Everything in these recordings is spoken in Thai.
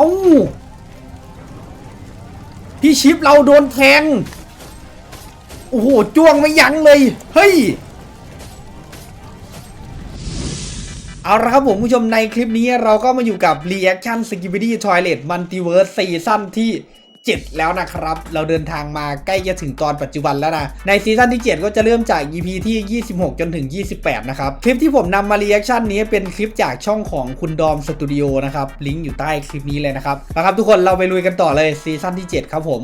เอ้าพี่ชิปเราโดนแทง โอ้โห จ้วงไม่ยั้งเลย เฮ้ย เอาละครับผมผู้ชมในคลิปนี้เราก็มาอยู่กับ Reaction s k i b i d y Toilet Multiverse ซีซั่นที่ 7 แล้วนะครับ เราเดินทางมาใกล้จะถึงตอนปัจจุบันแล้วนะ ในซีซั่นที่ 7 ก็จะเริ่มจาก EP ที่ 26 จนถึง 28 นะครับ คลิปที่ผมนำมา Reaction นี้เป็นคลิปจากช่องของคุณดอมสตูดิโอนะครับ ลิงก์อยู่ใต้คลิปนี้เลยนะครับนะครับ ทุกคนเราไปลุยกันต่อเลยซีซั่นที่ 7 ครับผม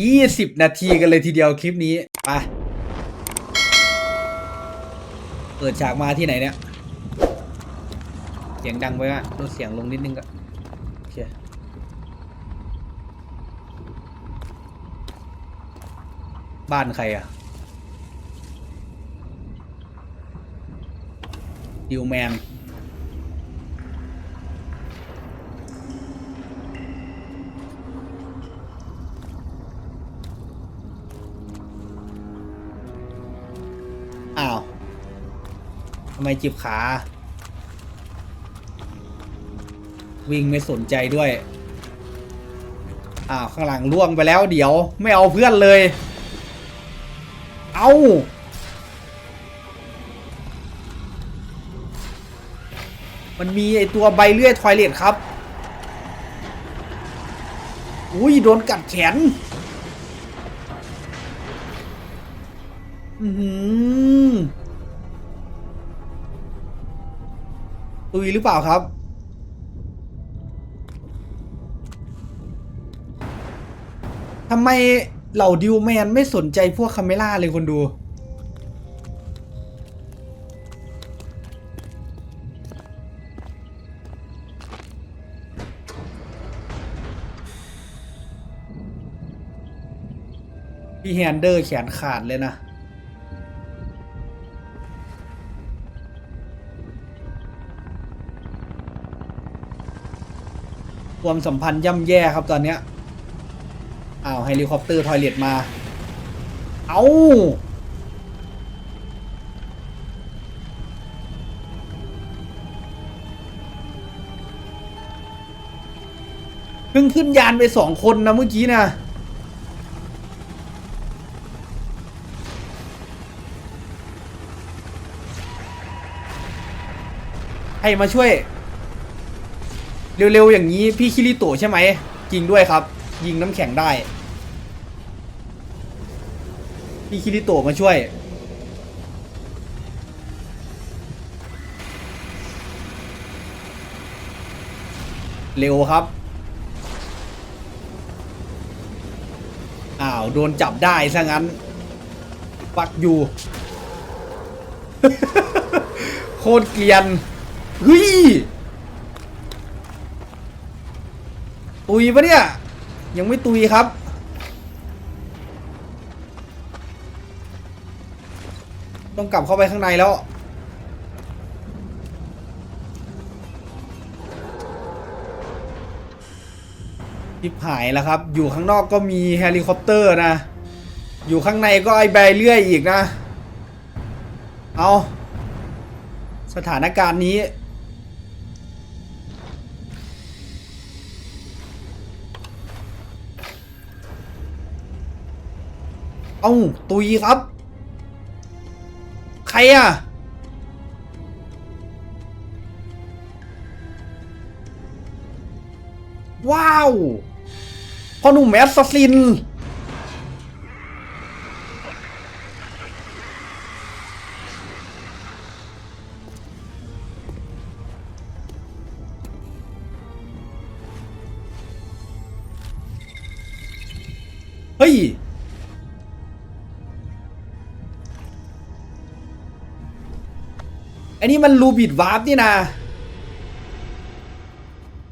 20 นาทีกันเลยทีเดียวคลิปนี้ไปเปิดฉากมาที่ไหนเนี่ย เสียงดังไปอะลดเสียงลงนิดนึงก็โอเค บ้านใครอะดิวแมนอ้าวทำไมจิบขา วิ่งไม่สนใจด้วย อ้าว ข้างหลังล่วงไปแล้วเดี๋ยว ไม่เอาเพื่อนเลย เอามันมีไอตัวใบเลื่อยทอยเลทครับ อุ้ยโดนกัดแขน อือหือตุยหรือเปล่าครับ ทำไม เหล่าดิวแมนไม่สนใจพวกคาเมล่าเลยคนดู พี่แฮนเดอร์แขนขาดเลยนะความสัมพันธ์ย่ำแย่ครับตอนเนี้ย อ้าวเฮลิคอปเตอร์ทอยเลตมา เอาเพิ่งขึ้นยานไปสองคนนะเมื่อกี้นะให้มาช่วย เร็วๆอย่างนี้พี่คิริโตใช่ไหม จริงด้วยครับ ยิงน้ำแข็งได้ พี่คิริโตะมาช่วย เร็วครับ อ้าว โดนจับได้ซะงั้น ปักอยู่ โคตรเกลียนเฮ้ยตุยปะเนี่ย ยังไม่ตุยครับ ต้องกลับเข้าไปข้างในแล้ว ทิบหายแล้วครับ อยู่ข้างนอกก็มีเฮลิคอปเตอร์นะ อยู่ข้างในก็ไอใบเลื่อยอีกนะ เอาสถานการณ์นี้เอาตุยครับ รอะว้าวพ่อหนุ่มแอสซัสซิน นนี้มันรูบิดวาร์ปนี่นะ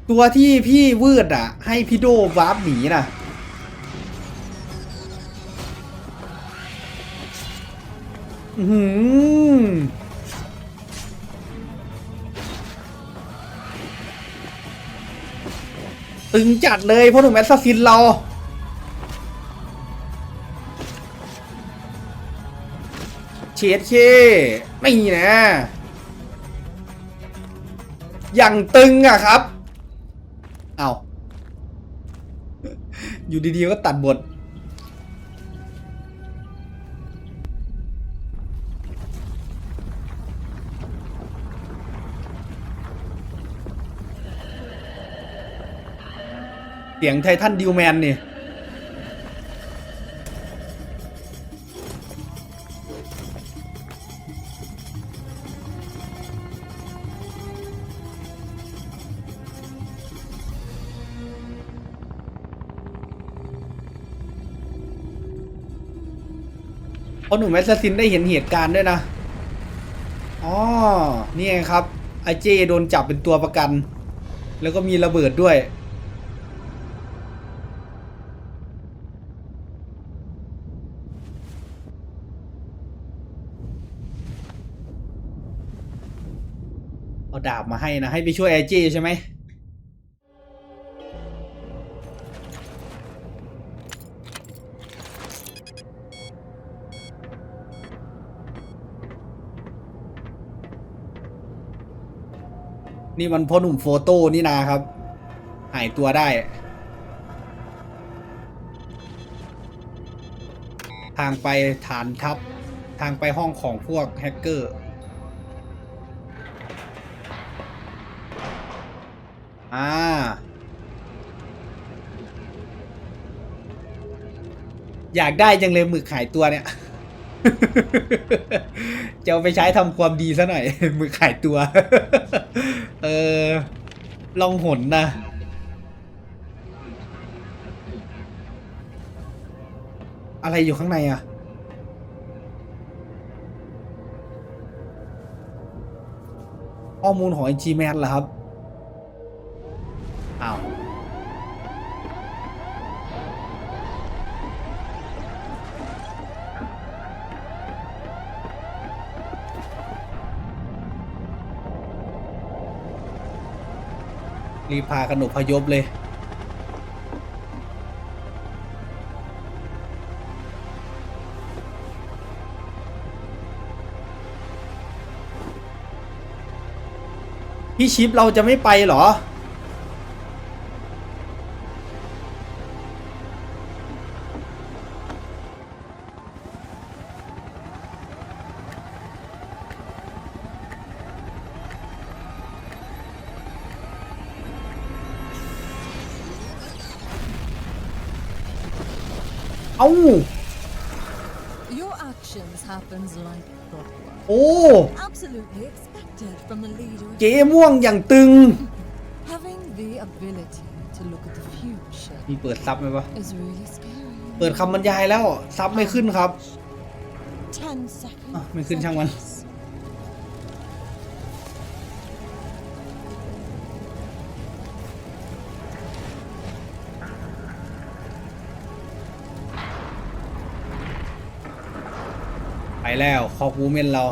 ตัวที่พี่วืดอะ ให้พี่โดวาร์ปหนีนะอือหือตึงจัดเลยเพราะหนุ่มแอสซัสซินเราเฉดเคไม่นะ อย่างตึงอะครับ เอาอยู่ดีๆก็ตัดบท เสียงไททันดิวแมนนี่ พราะหนุ่มแอสซัสซินได้เห็นเหตุการณ์ด้วยนะ อ๋อ นี่ไงครับ ไอเจโดนจับเป็นตัวประกัน แล้วก็มีระเบิดด้วย เอาดาบมาให้นะ ให้ไปช่วยไอเจใช่ไหม นี่มันพ่อหนุ่มโฟโต้นี่นาครับ หายตัวได้ ทางไปฐานทัพ ทางไปห้องของพวกแฮกเกอร์อ่าอยากได้จังเลยหมึกหายตัวเนี่ย จะเอาไปใช้ทำความดีซะหน่อยมือขายตัว เออ ลองหนนะ อะไรอยู่ข้างในอะ ข้อมูลของไอจีแมนเหรอครับ อ้าว รีบพากันอพยพเลย พี่ชิปเราจะไม่ไปเหรอ เจ๊ม่วงอย่างตึง Having the ability to look at the future มีเปิดซับไหมวะ is really scary. เปิดคำบรรยายแล้ว ซับไม่ขึ้นครับ Ten seconds. อะไม่ขึ้นช่างมัน seconds. ไปแล้วคอกวูเมนเรา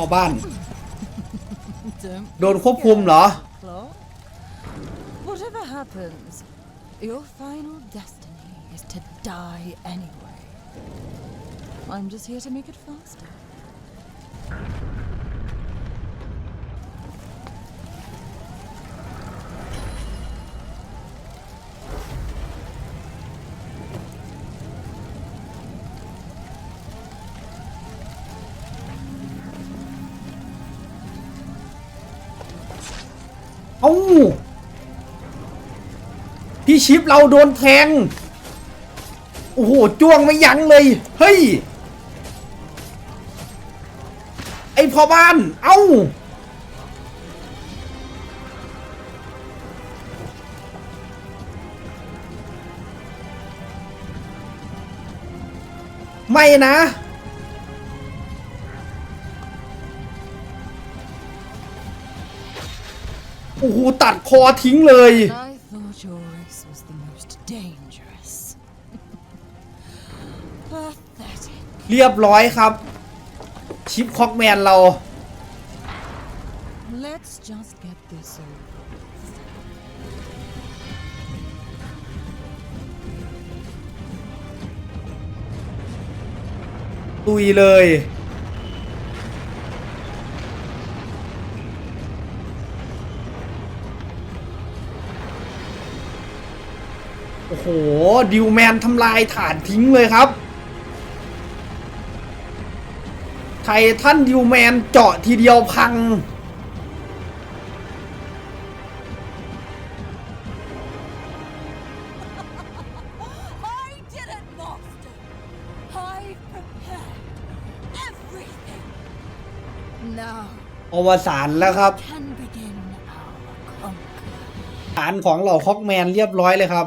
พ่อบ้าน Don't โดนควบคุมเหรอ Claw. Whatever happens, your final destiny is to die anyway. I'm just here to make it faster. เอ้า พี่ ชิปเราโดนแทง โอ้โห จ้วงไม่ยั้งเลย เฮ้ย ไอพ่อบ้าน เอ้า ไม่นะโอ้โหตัดคอทิ้งเลย เรียบร้อยครับ ชิปคอกแมนเรา Let's just get this over. with. ตตุยเลย โอ้โห ดิวแมนทำลายฐานทิ้งเลยครับ ททันดิวแมนเจาะทีเดียวพัง I did it, monster! I prepared everything! Now อวสานแล้วครับ can begin our conquer. ฐานของเหล่าคอกแมนเรียบร้อยเลยครับ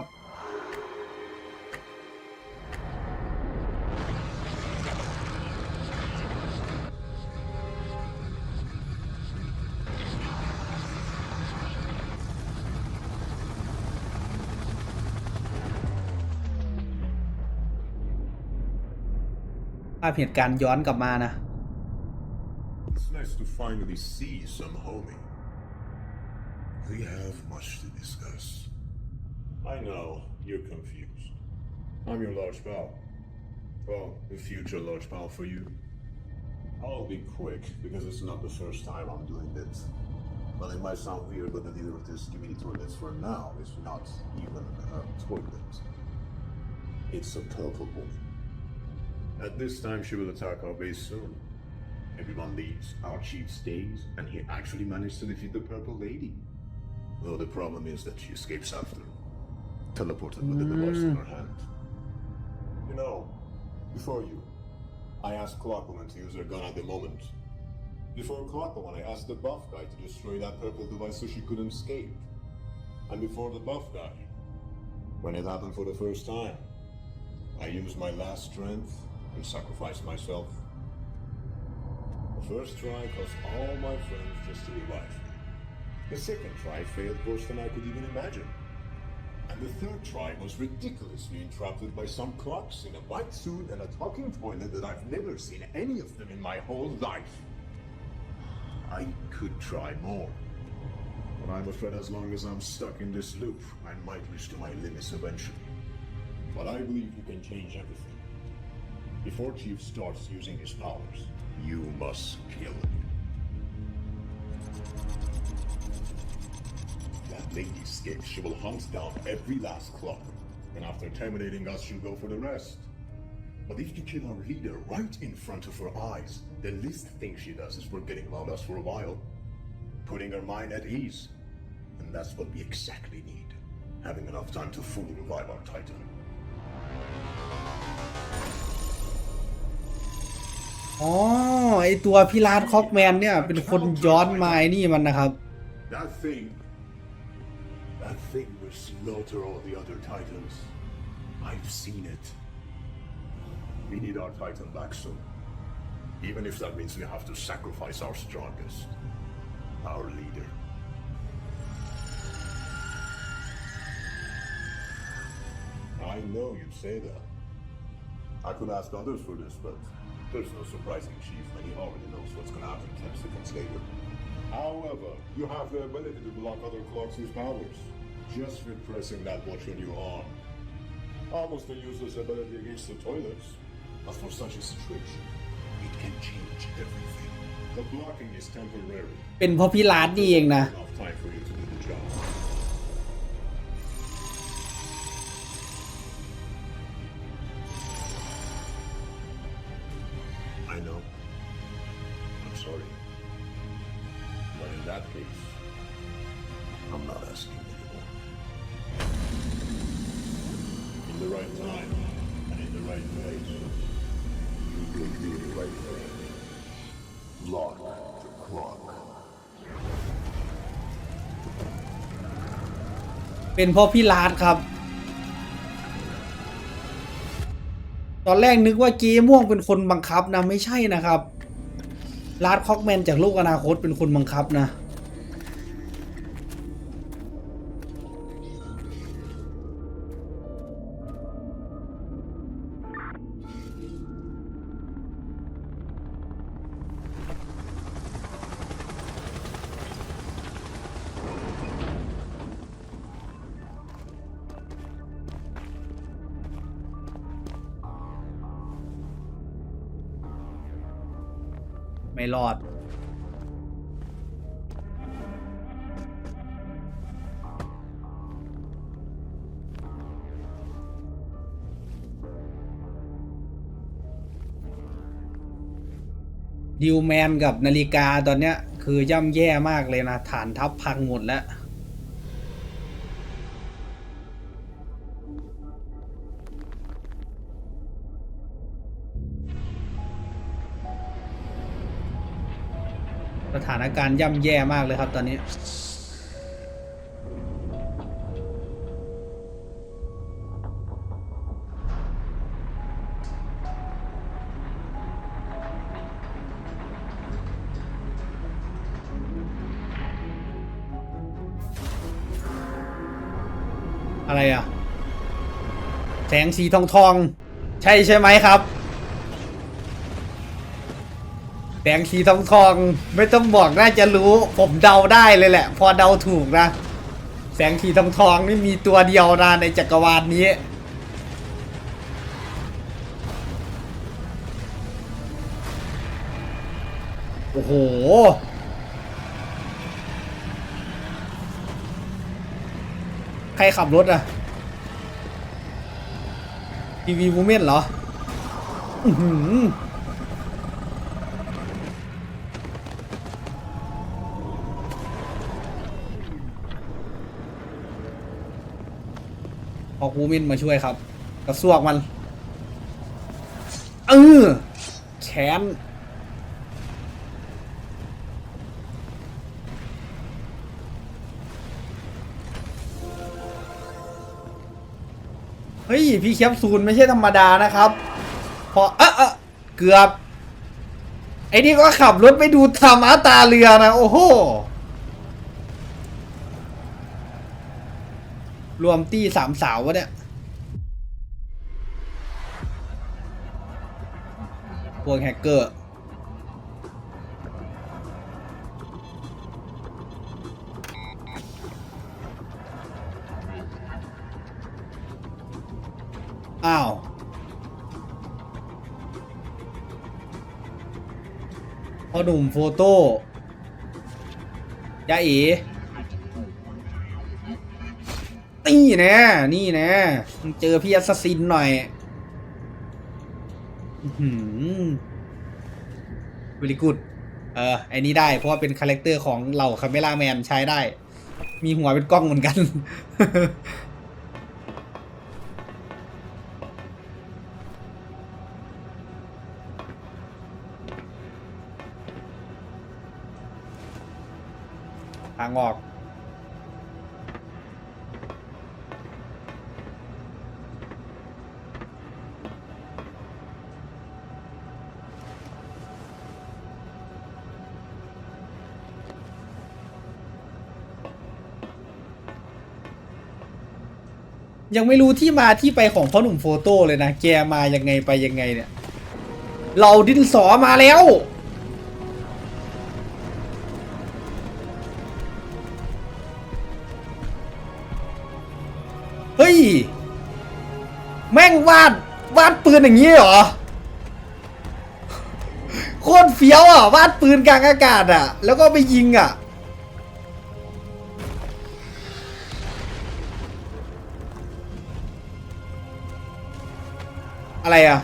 ภาพเหตุการณ์ย้อนกลับมานะ It's nice to finally see some homie. We have much to discuss. I know, you're confused. I'm your large pal. Well, the future large pal for you. I'll be quick, because it's not the first time I'm doing this. Well, it might sound weird, but the leader of this community toilets for now is not even a toilet. It's a purple woman. At this time, she will attack our base soon. Everyone leaves, our chief stays, and he actually managed to defeat the Purple Lady. Though the problem is that she escapes after, teleported with the device in her mm. hand. You know, before you, I asked Clockwoman to use her gun at the moment. Before Clockwoman, I asked the buff guy to destroy that purple device so she couldn't escape. And before the buff guy, when it happened for the first time, I used my last strength and sacrificed myself. The first try cost all my friends just to revive me. The second try failed worse than I could even imagine. And the third try was ridiculously interrupted by some clocks in a white suit and a talking toilet that I've never seen any of them in my whole life. I could try more. But I'm afraid as long as I'm stuck in this loop, I might reach to my limits eventually. But I believe you can change everything. Before Chief starts using his powers, you must kill him. That lady escapes, she will hunt down every last clock. And after terminating us, she'll go for the rest. But if you kill our leader right in front of her eyes, the least thing she does is forgetting about us for a while, putting her mind at ease. And that's what we exactly need. Having enough time to fully revive our Titan. อ๋อไอตัวพิลาดคอกแมนเนี่ย เป็นคนย้อนมาไอ้นี่มันนะครับ That thing. That thing will slaughter all the other titans. I've seen it. We need our titan back soon. Even if that means we have to sacrifice our strongest. Our leader. I know you say that. I could ask others for this, but there's no surprising chief, and he already knows what's gonna happen 10 seconds later. However, you have the ability to block other clocks' powers, just with pressing that watch on your arm. Almost a useless ability against the toilets. But for such a situation, it can change everything. The blocking is temporary. เป็นเพราะพิลาดนี่เองนะ Enough time for you to do the job. in that case, I'm not asking anymore. In the right time and in the right place, you will do the right thing. Lock the clock. เป็นเพราะพี่ลาดครับ ตอนแรกนึกว่าเจ๊ม่วงเป็นคนบังคับนะไม่ใช่นะครับ ลาร์ดคอกแมนจากลูกอนาคตเป็นคนบังคับนะ ไม่รอด ดิวแมนกับนาฬิกาตอนเนี้ย คือย่ำแย่มากเลยนะ ฐานทัพพังหมดแล้ว สถานการณ์ย่ำแย่มากเลยครับตอนนี้ อะไรอะ แสงสีทองทอง ใช่ใช่ไหมครับ แสงสีทองทองไม่ต้องบอกน่าจะรู้ ผมเดาได้เลยแหละ พอเดาถูกนะ แสงสีทองทองนี่มีตัวเดียวนะในจักรวาลนี้ โอ้โห ใครขับรถอะทีวีวูเมนเหรอ อื้อหือ พอวูเมนมาช่วยครับกระซวกมันเออแขนเฮ้ย พี่แคปซูลไม่ใช่ธรรมดานะครับ พอเอะเอเกือบ ไอ้นี่ก็ขับรถไปดูทำอาตาเรือนะ โอ้โห รวมตี้สามสาววะเนี่ย พวกแฮกเกอร์อ้าวพ่อหนุ่มโฟโต้ยาอ๋ นี่แนะ นี่แนะเจอพี่แอสซัสซินหน่อยหือวิลิกุดเออไอ้นี้ได้ เพราะว่าเป็นคาแรคเตอร์ของเหล่าคาเมล่าแมนใช้ได้ มีหัวเป็นกล้องเหมือนกัน ทางออก ยังไม่รู้ที่มาที่ไปของพ่อหนุ่มโฟโต้เลยนะ แกมายังไงไปยังไงเนี่ย เราดินสอมาแล้ว เฮ้ย แม่งวาด วาดปืนอย่างนี้เหรอ โคตรเฟี้ยวอะ วาดปืนกลางอากาศอะ แล้วก็ไปยิงอะ อะไรอะ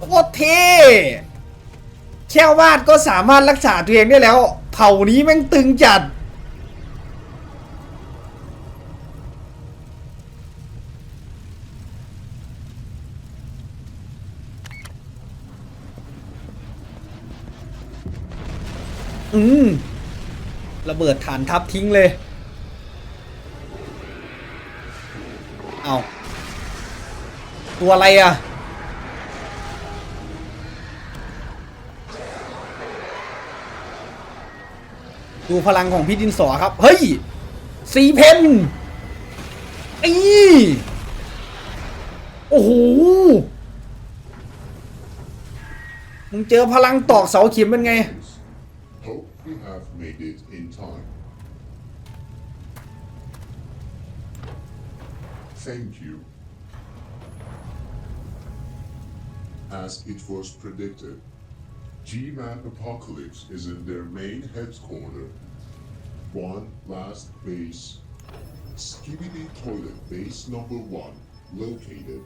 โคตรเท่แค่วาดก็สามารถรักษาตัวเองได้แล้ว เผ่านี้แม่งตึงจัด อืม ระเบิดฐานทัพทิ้งเลย เอาตัวอะไรอะ ดูพลังของพี่ดินสอครับ เฮ้ย สีเพนอีโอ้โห มึงเจอพลังตอกเสาเข็มเป็นไง it was predicted. G-Man Apocalypse is in their main headquarters. One last base. Skibidi Toilet Base Number 1, located.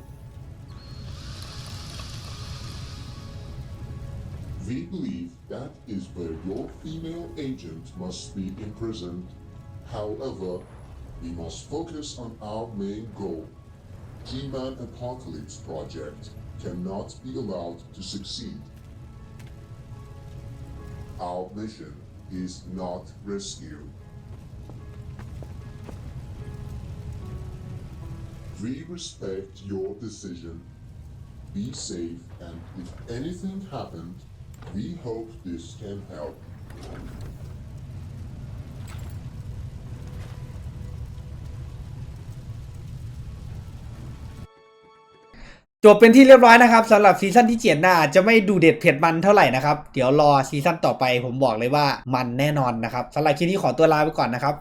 We believe that is where your female agent must be imprisoned. However, we must focus on our main goal. G-Man Apocalypse Project cannot be allowed to succeed. Our mission is not rescue. We respect your decision. Be safe, and if anything happened, we hope this can help. จบเป็นที่เรียบร้อยนะครับสำหรับซีซั่นที่เจ็ดน่าจะไม่ดูเด็ดเผ็ดมันเท่าไหร่นะครับ เดี๋ยวรอซีซั่นต่อไปผมบอกเลยว่ามันแน่นอนนะครับสำหรับคลิปนี้ขอตัวลาไปก่อนนะครับ